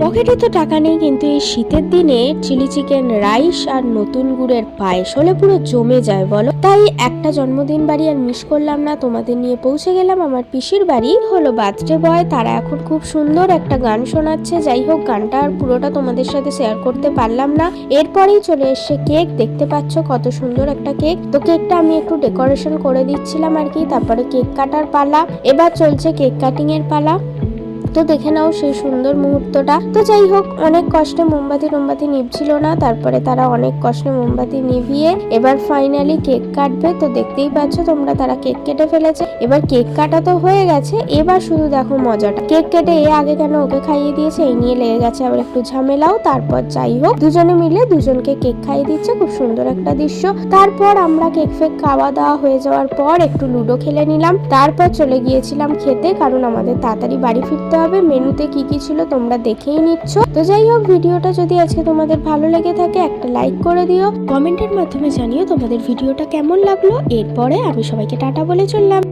পকেটে তো টাকা নেই, কিন্তু এই শীতের দিনে চিলি চিকেন, রাইস আর নতুন গুড়ের পায়েস হলে পুরো জমে যায়, বলো? তাই একটা জন্মদিন বাড়ি আর মিস করলাম না, তোমাদের নিয়ে পৌঁছে গেলাম, আমার পিসির বাড়ি। হলো বার্থডে বয়, তারা এখন খুব সুন্দর একটা গান শোনাচ্ছে, যাই হোক গানটা আর পুরোটা তোমাদের সাথে শেয়ার করতে পারলাম না। এরপরেই চলে এসছে কেক, দেখতে পাচ্ছ কত সুন্দর একটা কেক। তো কেকটা আমি একটু ডেকোরেশন করে দিচ্ছিলাম আর কি, তারপরে কেক কাটার পালা। এবার চলছে কেক কাটিং এর পালা। তো দেখে নাও সেই সুন্দর মুহূর্তটা। তো যাই হোক, অনেক কষ্টে মোমবাতি টোমবাতি নিভছিল না, তারপরে তারা অনেক কষ্টে মোমবাতি নিভিয়ে এবার ফাইনালি কেক কাটবে। তো দেখতেই পাচ্ছ তোমরা তারা কেক কেটে ফেলেছে। এবার কেক কাটা তো হয়ে গেছে, এবার শুধু দেখো মজাটা। কেক কেটে এ আগে কেন ওকে খাইয়ে দিয়েছে, এই নিয়ে লেগে গেছে আবার একটু ঝামেলাও। তারপর যাই হোক, দুজনে মিলে দুজনকে কেক খাইয়ে দিচ্ছে, খুব সুন্দর একটা দৃশ্য। তারপর আমরা কেক ফেক খাওয়া দাওয়া হয়ে যাওয়ার পর একটু লুডো খেলে নিলাম। তারপর চলে গিয়েছিলাম খেতে, কারণ আমাদের তাড়াতাড়ি বাড়ি ফিরতে হবে। মেনুতে কি কি ছিল তোমরা দেখেই নিচ্ছ। তো যাই হোক, ভিডিওটা যদি আজকে তোমাদের ভালো লেগে থাকে, একটা লাইক করে দিও। কমেন্টের মাধ্যমে জানিও তোমাদের ভিডিওটা কেমন লাগল। এরপরে আমি সবাইকে টাটা বলে চললাম।